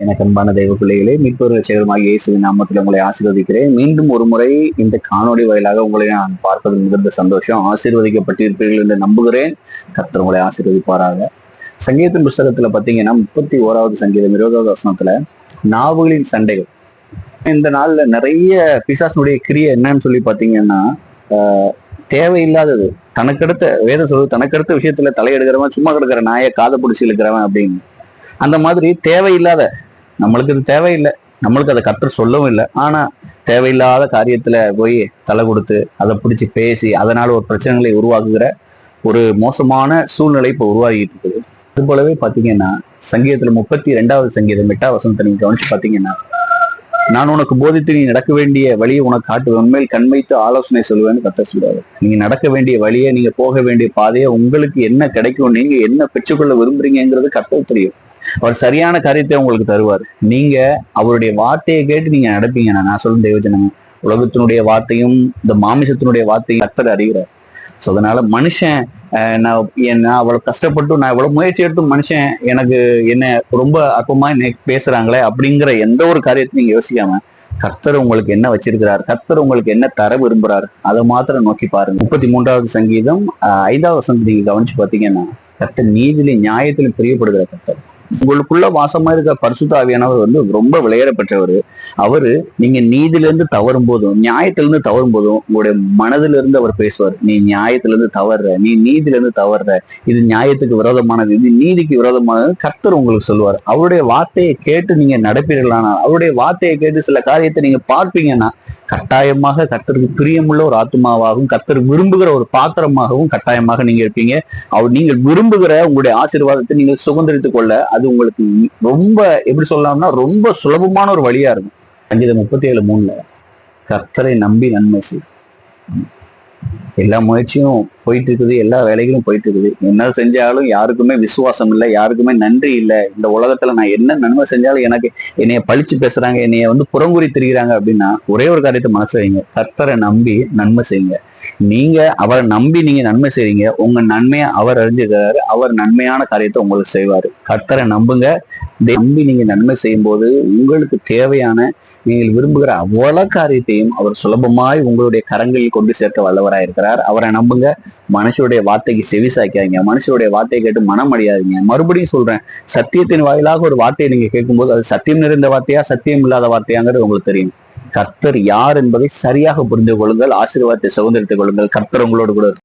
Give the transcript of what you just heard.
எனக்கு அன்பான தெய்வ பிள்ளைகளே மீட்பொருள் செயலுமாக இயேசுவின் நாமத்தில் உங்களை ஆசீர்வதிக்கிறேன். மீண்டும் ஒரு முறை இந்த காணொலி வாயிலாக உங்களை நான் பார்ப்பது மிகுந்த சந்தோஷம். ஆசீர்வதிக்கப்பட்டிருப்பீர்கள் என்று நம்புகிறேன். கர்த்தர் உங்களை ஆசீர்வதிப்பாராக. சங்கீதத்தின் புஸ்தகத்துல பாத்தீங்கன்னா முப்பத்தி ஓராவது சங்கீதம் இருபதாவது வசனத்துல நாவுகளின் சண்டைகள். இந்த நாள்ல நிறைய பிசாசனுடைய கிரியை என்னன்னு சொல்லி பாத்தீங்கன்னா ஆஹ், தேவையில்லாதது. தனக்கடுத்த வேதம் சொல்லுது தனக்கடுத்த விஷயத்துல தலையெடுக்கிறவன் சும்மா கிடக்கிற நாயை காதை பிடிச்சி இழுக்கிறவன் அப்படின்னு. அந்த மாதிரி தேவையில்லாத நம்மளுக்கு இது தேவையில்லை. நம்மளுக்கு அதை கற்று சொல்லவும் இல்லை. ஆனா தேவையில்லாத காரியத்துல போய் தலை கொடுத்து அதை பிடிச்சி பேசி அதனால ஒரு பிரச்சனைகளை உருவாக்குகிற ஒரு மோசமான சூழ்நிலை இப்போ உருவாகிட்டு இருக்குது. அது போலவே பாத்தீங்கன்னா சங்கீதத்துல முப்பத்தி ரெண்டாவது சங்கீதம் எட்டா வசனத்தை நீங்க கவனிச்சு பாத்தீங்கன்னா நான் உனக்கு போதித்து நீ நடக்க வேண்டிய வழியை உனக்கு காட்டுவேன். உண்மையில் கண் வைத்து ஆலோசனை சொல்லுவேன்னு கத்த சொல்றாரு. நீங்க நடக்க வேண்டிய வழியை நீங்க போக வேண்டிய பாதையை உங்களுக்கு என்ன கிடைக்கும் நீங்க என்ன பெற்றுக்கொள்ள விரும்புறீங்கிறது கத்த தெரியும். அவர் சரியான காரியத்தை உங்களுக்கு தருவார். நீங்க அவருடைய வார்த்தையை கேட்டு நீங்க நடப்பீங்க. நான் சொல்லும் தேவஜனங்க உலகத்தினுடைய வார்த்தையும் இந்த மாமிசத்தினுடைய வார்த்தையும் கத்தர் அறிகிறார். ஸோ அதனால மனுஷன் நான் நான் அவ்வளவு கஷ்டப்பட்டு நான் இவ்வளவு முயற்சி எடுத்தும் மனுஷன் எனக்கு என்ன ரொம்ப அற்பமா என்ன பேசுறாங்களே அப்படிங்கிற எந்த ஒரு காரியத்தையும் நீங்க யோசிக்காம கர்த்தர் உங்களுக்கு என்ன வச்சிருக்கிறார்? கர்த்தர் உங்களுக்கு என்ன தர விரும்புறார்? அதை மாத்திரம் நோக்கி பாருங்க. முப்பத்தி மூன்றாவது சங்கீதம் ஐந்தாவது வசனத்தை நீங்க கவனிச்சு பாத்தீங்கன்னா கர்த்தர் நீதியிலும் நியாயத்திலும் பிரியப்படுகிற கர்த்தர். உங்களுக்குள்ள வாசமா இருக்க பரிசுத்தாவியானவர் வந்து ரொம்ப விளையாட பெற்றவர். அவரு நீங்க நீதிலிருந்து தவறும் போதும் நியாயத்திலிருந்து தவறும் போதும் உங்களுடைய மனதிலிருந்து அவர் பேசுவார். நீ நியாயத்திலிருந்து தவறுற நீ நீதிலிருந்து தவறுற இது நியாயத்துக்கு விரோதமானது இது நீதிக்கு விரோதமானது கர்த்தர் உங்களுக்கு சொல்லுவார். அவருடைய வார்த்தையை கேட்டு நீங்க நடப்பீர்களானால் அவருடைய வார்த்தையை கேட்டு சில காரியத்தை நீங்க பார்ப்பீங்கன்னா கட்டாயமாக கர்த்தருக்கு பிரியமுள்ள ஒரு ஆத்மாவாகவும் கர்த்தர் விரும்புகிற ஒரு பாத்திரமாகவும் கட்டாயமாக நீங்க இருப்பீங்க. அவர் நீங்கள் விரும்புகிற உங்களுடைய ஆசீர்வாதத்தை நீங்கள் சுதந்திரித்துக் கொள்ள அது உங்களுக்கு ரொம்ப எப்படி சொல்லலாம்னா ரொம்ப சுலபமான ஒரு வழியா இருக்கும். சங்கீதம் முப்பத்தி ஏழு மூணுல. கர்த்தரை நம்பி நன்மை செய்யும். எல்லா முயற்சியும் போயிட்டு இருக்குது எல்லா வேலைகளும் போயிட்டு இருக்குது என்ன செஞ்சாலும் யாருக்குமே விசுவாசம் இல்லை யாருக்குமே நன்றி இல்லை. இந்த உலகத்துல நான் என்ன நன்மை செஞ்சாலும் எனக்கு என்னைய பழிச்சு பேசுறாங்க என்னைய வந்து புறங்குறி திரிகிறாங்க அப்படின்னா ஒரே ஒரு காரியத்தை மனசு வைங்க. கர்த்தரை நம்பி நன்மை செய்யுங்க. நீங்க அவரை நம்பி நீங்க நன்மை செய்றீங்க. உங்க நன்மையை அவர் அறிஞ்சுக்கிறாரு. அவர் நன்மையான காரியத்தை உங்களுக்கு செய்வாரு. கர்த்தரை நம்புங்க. இதை நம்பி நீங்க நன்மை செய்யும் போது உங்களுக்கு தேவையான நீங்கள் விரும்புகிற அவ்வளவு காரியத்தையும் அவர் சுலபமாய் உங்களுடைய கரங்களில் கொண்டு சேர்க்க வல்லவராய் இருக்கிறார் அவரை நம்புங்க. மனுஷருடைய வார்த்தைக்கு செவி சாய்க்காதீங்க. மனுஷருடைய வார்த்தையை கேட்டு மனம் அடையாதீங்க. மறுபடியும் சொல்றேன். சத்தியத்தின் வாயிலாக ஒரு வார்த்தையை நீங்க கேட்கும்போது அது சத்தியம் நிறைந்த வார்த்தையா சத்தியம் இல்லாத வார்த்தையாங்கிறது உங்களுக்கு தெரியும். கர்த்தர் யார் என்பதை சரியாக புரிந்து கொள்ளுங்கள். ஆசீர்வாதத்தை சுதந்திரத்தை கொள்ளுங்கள். கர்த்தர் உங்களோடு கூட